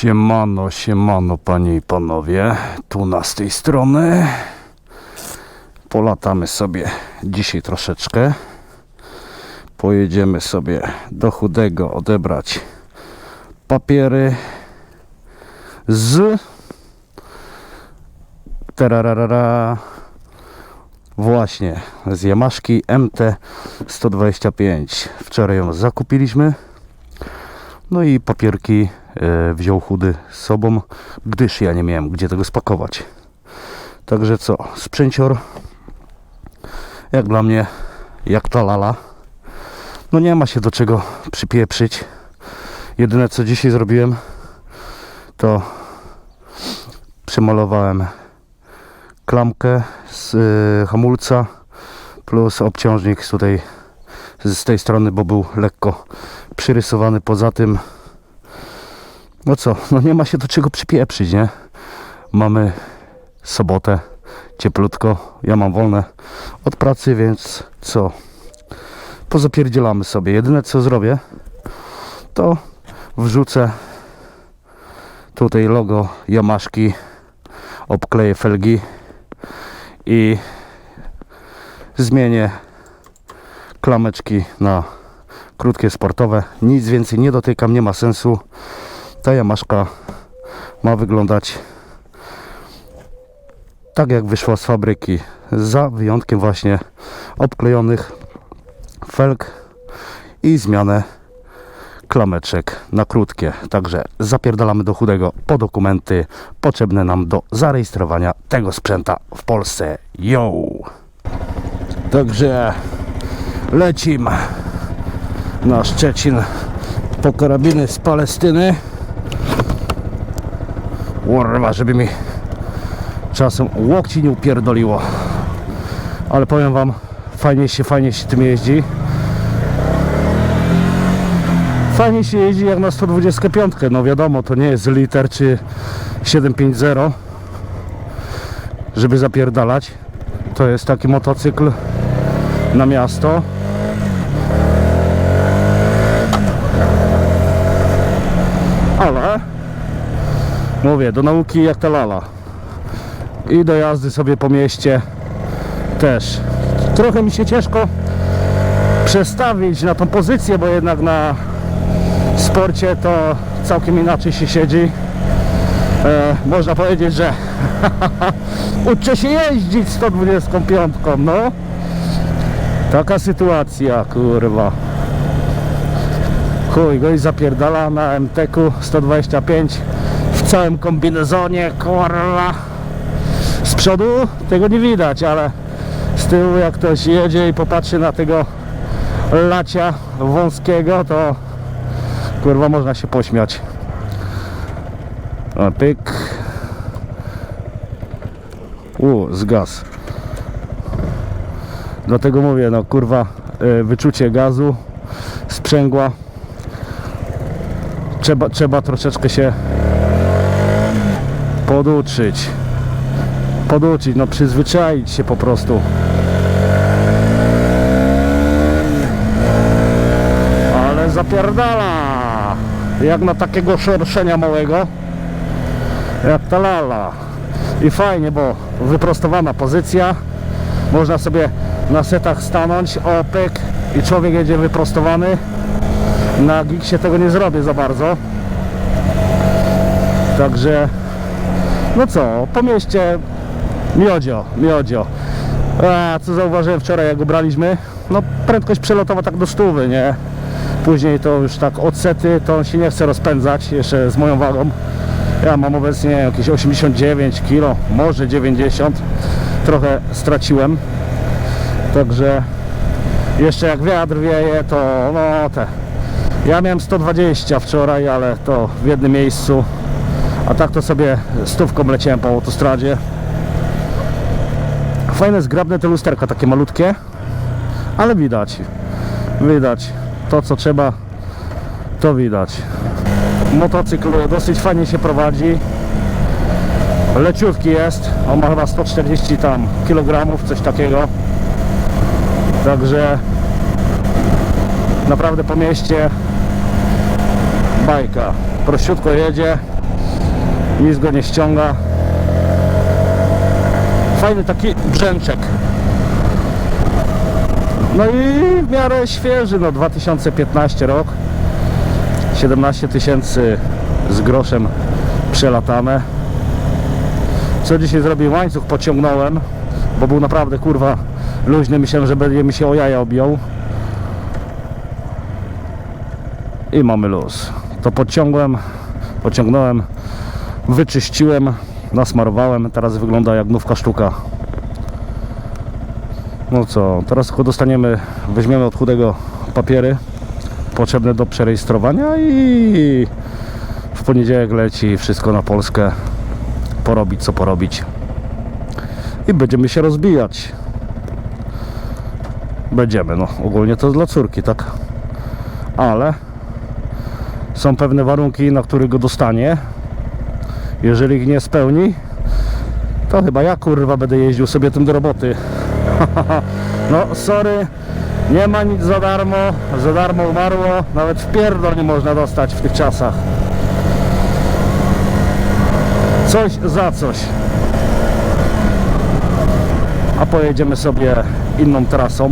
Siemano, siemano panie i panowie, tu na z tej strony. Polatamy sobie dzisiaj troszeczkę. Pojedziemy sobie do chudego odebrać papiery z terarara właśnie z Yamaszki MT-125 wczoraj ją zakupiliśmy. No i papierki wziął chudy z sobą, gdyż ja nie miałem gdzie tego spakować. Także co, sprzęcior jak dla mnie, jak ta lala. No nie ma się do czego przypieprzyć. Jedyne co dzisiaj zrobiłem, to przemalowałem klamkę z y, hamulca plus obciążnik tutaj z tej strony, bo był lekko przyrysowany. Poza tym, no co, no nie ma się do czego przypieprzyć, nie? Mamy sobotę, cieplutko, ja mam wolne od pracy, więc co? Pozapierdzielamy sobie. Jedyne co zrobię, to wrzucę tutaj logo Yamaszki, obkleję felgi i zmienię klameczki na krótkie sportowe. Nic więcej nie dotykam, nie ma sensu. Ta jamaszka ma wyglądać tak jak wyszła z fabryki. Za wyjątkiem właśnie obklejonych felg i zmianę klameczek na krótkie. Także zapierdalamy do chudego po dokumenty potrzebne nam do zarejestrowania tego sprzęta w Polsce. Yo! Także lecim na Szczecin po karabiny z Palestyny. Kurwa, żeby mi czasem łokci nie upierdoliło. Ale powiem wam, fajnie się, fajnie się tym jeździ. Fajnie się jeździ jak na 125. No wiadomo, to nie jest liter czy 750, żeby zapierdalać. To jest taki motocykl na miasto. Ale mówię, do nauki jak ta lala. I do jazdy sobie po mieście też. Trochę mi się ciężko przestawić na tą pozycję, bo jednak na sporcie to całkiem inaczej się siedzi. E, można powiedzieć, że uczę się jeździć 125, no. Taka sytuacja, kurwa. Chuj, go i zapierdala na MTK 125 w całym kombinezonie, kurwa. Z przodu tego nie widać, ale z tyłu jak ktoś jedzie i popatrzy na tego lacia wąskiego, to kurwa można się pośmiać. O, pyk. U, zgas. Dlatego mówię, no kurwa, y, wyczucie gazu, sprzęgła. Trzeba, trzeba troszeczkę się poduczyć. Poduczyć, no przyzwyczaić się po prostu. Ale zapierdala! Jak na takiego szerszenia małego. Jak ta lala. I fajnie, bo wyprostowana pozycja. Można sobie na setach stanąć, opek i człowiek jedzie wyprostowany. Na Gixie tego nie zrobię za bardzo. Także no co, po mieście miodzio, miodzio. A co zauważyłem wczoraj jak go braliśmy? No prędkość przelotowa tak do stówy, nie? Później to już tak odsety, to on się nie chce rozpędzać jeszcze z moją wagą. Ja mam obecnie jakieś 89 kg, może 90. Trochę straciłem. Także jeszcze jak wiatr wieje, to no te. Ja miałem 120 wczoraj, ale to w jednym miejscu. A tak to sobie stówką leciałem po autostradzie. Fajne, zgrabne te lusterka, takie malutkie. Ale widać. Widać. To co trzeba, to widać. Motocykl dosyć fajnie się prowadzi. Leciutki jest. On ma chyba 140 tam kilogramów, coś takiego. Także naprawdę po mieście bajka. Prościutko jedzie. Nic go nie ściąga. Fajny taki brzęczek. No i w miarę świeży, no 2015 rok. 17 tysięcy z groszem przelatane. Co dzisiaj zrobiłem? Łańcuch pociągnąłem, bo był naprawdę kurwa luźny. Myślałem, że będzie mi się o jaja objął. I mamy luz. To podciągłem, pociągnąłem, wyczyściłem, nasmarowałem. Teraz wygląda jak nówka sztuka. No co, teraz tylko dostaniemy, weźmiemy od chudego papiery potrzebne do przerejestrowania i w poniedziałek leci wszystko na Polskę porobić co porobić i będziemy się rozbijać będziemy, no ogólnie to dla córki, tak ale są pewne warunki, na których go dostanie jeżeli ich nie spełni to chyba ja kurwa będę jeździł sobie tym do roboty no sorry nie ma nic za darmo, za darmo umarło, nawet w pierdol nie można dostać w tych czasach. Coś za coś. A pojedziemy sobie inną trasą.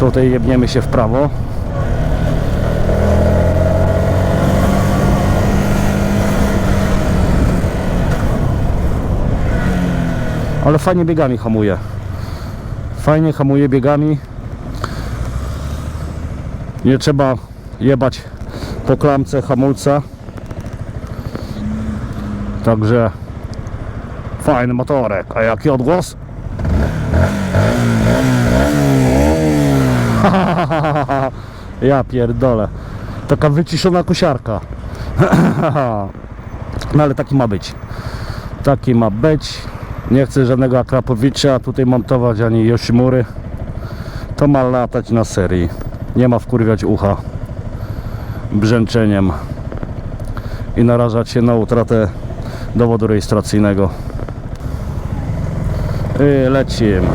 Tutaj jebniemy się w prawo. Ale fajnie biegami hamuje. Fajnie hamuje biegami. Nie trzeba jebać po klamce hamulca. Także fajny motorek. A jaki odgłos? ja pierdolę. Taka wyciszona kosiarka. no ale taki ma być. Taki ma być. Nie chcę żadnego Akrapowicza tutaj montować ani Yoshimury. To ma latać na serii. Nie ma wkurwiać ucha brzęczeniem i narażać się na utratę dowodu rejestracyjnego. I lecimy.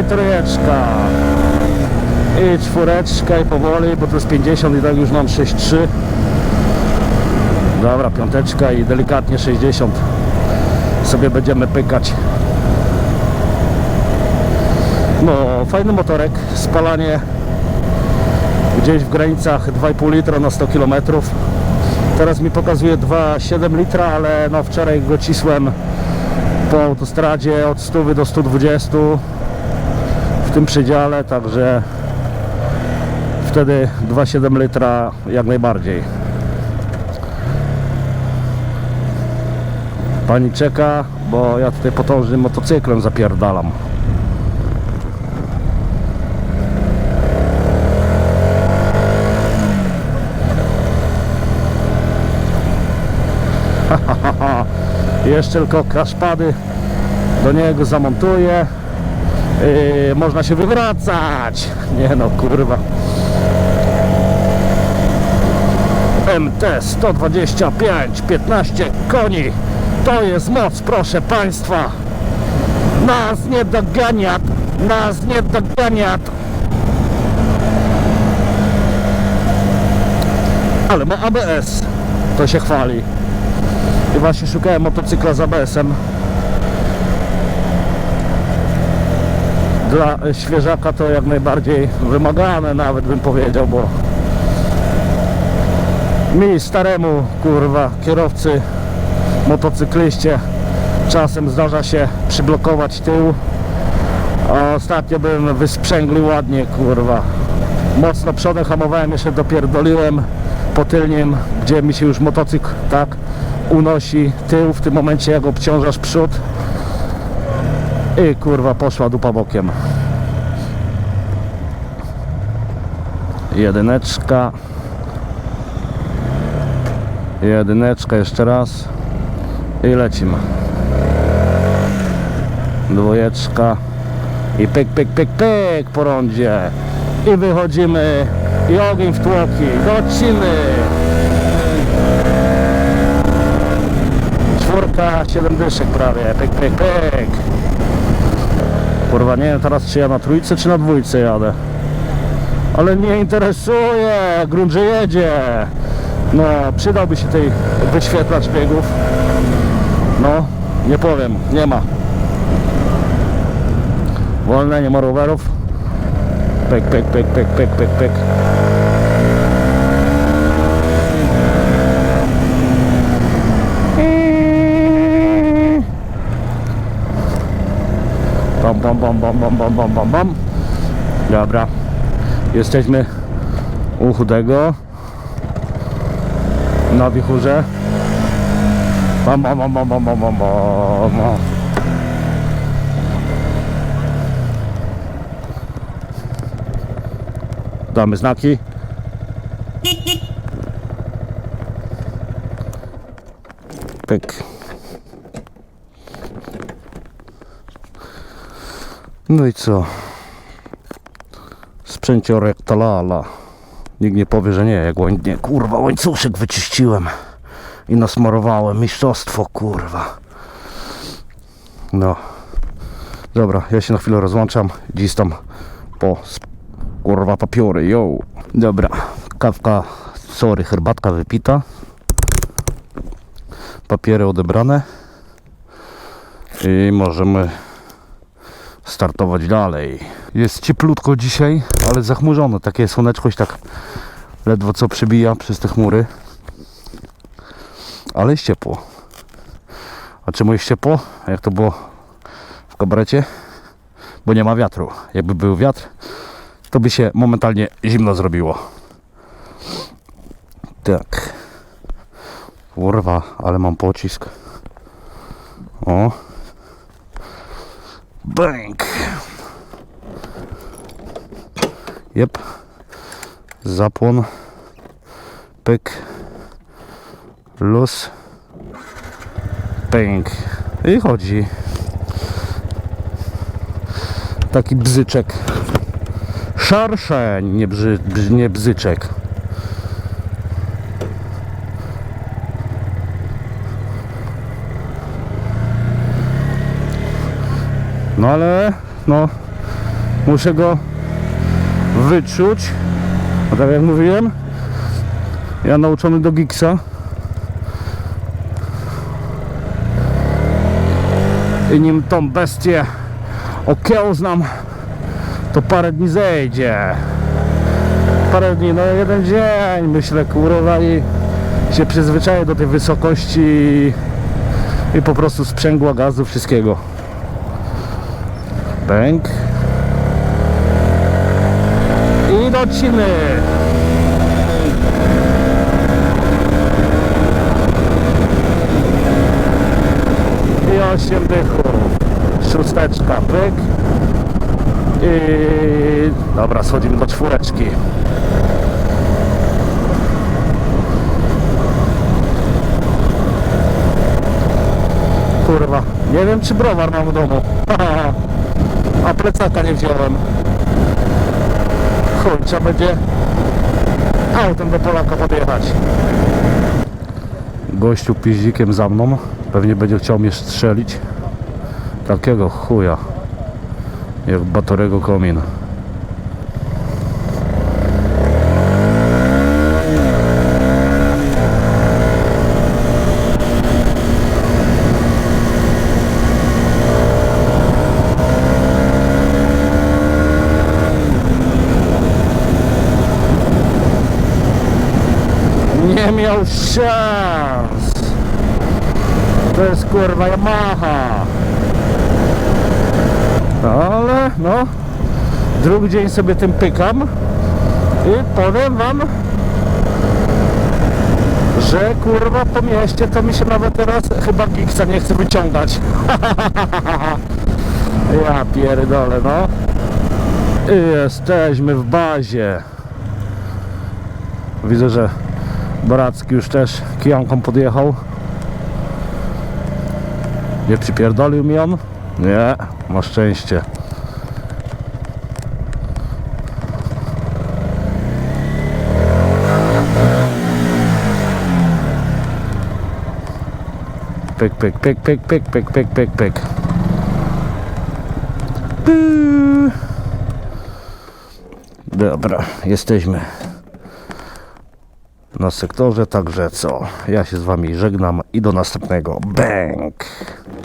I trójeczka. I czwóreczka i powoli, bo to jest 50 i tak już mam 6,3. Dobra, piąteczka i delikatnie 60 sobie będziemy pykać. No, fajny motorek, spalanie gdzieś w granicach 2,5 litra na 100 km. Teraz mi pokazuje 2,7 litra, ale no wczoraj go cisłem po autostradzie od 100 do 120 w tym przedziale, także wtedy 2,7 litra jak najbardziej. Pani czeka, bo ja tutaj potężnym motocyklem zapierdalam. Jeszcze tylko kaszpady do niego zamontuję. Yy, można się wywracać. Nie no, kurwa. MT 125, 15 koni. To jest moc, proszę Państwa. Nas nie dogania, nas nie dogania. Ale ma ABS, to się chwali. I właśnie szukałem motocykla z ABS-em. Dla świeżaka to jak najbardziej wymagane nawet bym powiedział, bo mi staremu kurwa kierowcy motocykliście. Czasem zdarza się przyblokować tył. A ostatnio bym wysprzęglił ładnie kurwa. Mocno przodem hamowałem jeszcze dopierdoliłem po tylnym gdzie mi się już motocykl tak unosi tył w tym momencie jak obciążasz przód. I kurwa poszła dupa bokiem. Jedyneczka. Jedyneczka jeszcze raz i lecimy. Dwojeczka i pyk, pyk, pyk, pyk po rondzie. I wychodzimy. I ogień w tłoki, lecimy czwórka, siedem dyszek prawie, pyk, pyk, pyk. Kurwa nie wiem teraz czy ja na trójce czy na dwójce jadę. Ale nie interesuje, grunt, że jedzie. No, przydałby się tej wyświetlacz biegów. No, nie powiem, nie ma. Wolne, nie ma rowerów. Pek, pek, pek, pek, pek, pek, pek. Bam, bam, bam, bam, bam, bam, bam, bam, bam. Dobra. Jesteśmy u chudego. Na wichurze. Bam, bam, bam, bam, bam, bam, bam. Damy znaki. Pyk. No i co? Sprzęciorek talala. Nikt nie powie, że nie, jak łań... nie, kurwa, łańcuszek wyczyściłem i nasmarowałem. Mistrzostwo, kurwa. No. Dobra, ja się na chwilę rozłączam. Dziś tam po kurwa papiory, yo. Dobra, kawka, sorry, herbatka wypita. Papiery odebrane. I możemy startować dalej. Jest cieplutko dzisiaj, ale zachmurzone. Takie słoneczko się tak ledwo co przebija przez te chmury. Ale jest ciepło. A czemu jest ciepło? Jak to było w kabarecie? Bo nie ma wiatru. Jakby był wiatr, to by się momentalnie zimno zrobiło. Tak. Kurwa, ale mam pocisk. O. Bank. Jep. Zapłon. Pyk. Luz. Pęk. I chodzi. Taki bzyczek. Szarszeń, nie, brzy, nie bzyczek. No ale, no, muszę go wyczuć. A tak jak mówiłem, ja nauczony do Giksa. Nim tą bestię okiełznam, to parę dni zejdzie. Parę dni, no jeden dzień myślę, kurwa i się przyzwyczaję do tej wysokości i, po prostu sprzęgła gazu wszystkiego. Bęk. I dociny. I osiem dychów. Szósteczka, pyk. I dobra, schodzimy do czwóreczki. Kurwa, nie wiem czy browar mam w domu. A plecaka nie wziąłem. Chuj, trzeba będzie autem do Polaka podjechać. Gościu piździkiem za mną. Pewnie będzie chciał mnie strzelić. Takiego chuja. Jak Batorego komin. Nie miał szans. To jest kurwa Yamaha. Ale no, drugi dzień sobie tym pykam i powiem wam, że kurwa po mieście to mi się nawet teraz chyba Giksa nie chce wyciągać. ja pierdolę no. I jesteśmy w bazie. Widzę, że Baracki już też kijanką podjechał. Nie przypierdolił mi on? Nie, ma szczęście. Pyk, pyk, pyk, pyk, pyk, pyk, pyk, pyk, pyk. Dobra, jesteśmy na sektorze, także co? Ja się z wami żegnam i do następnego. Bęk!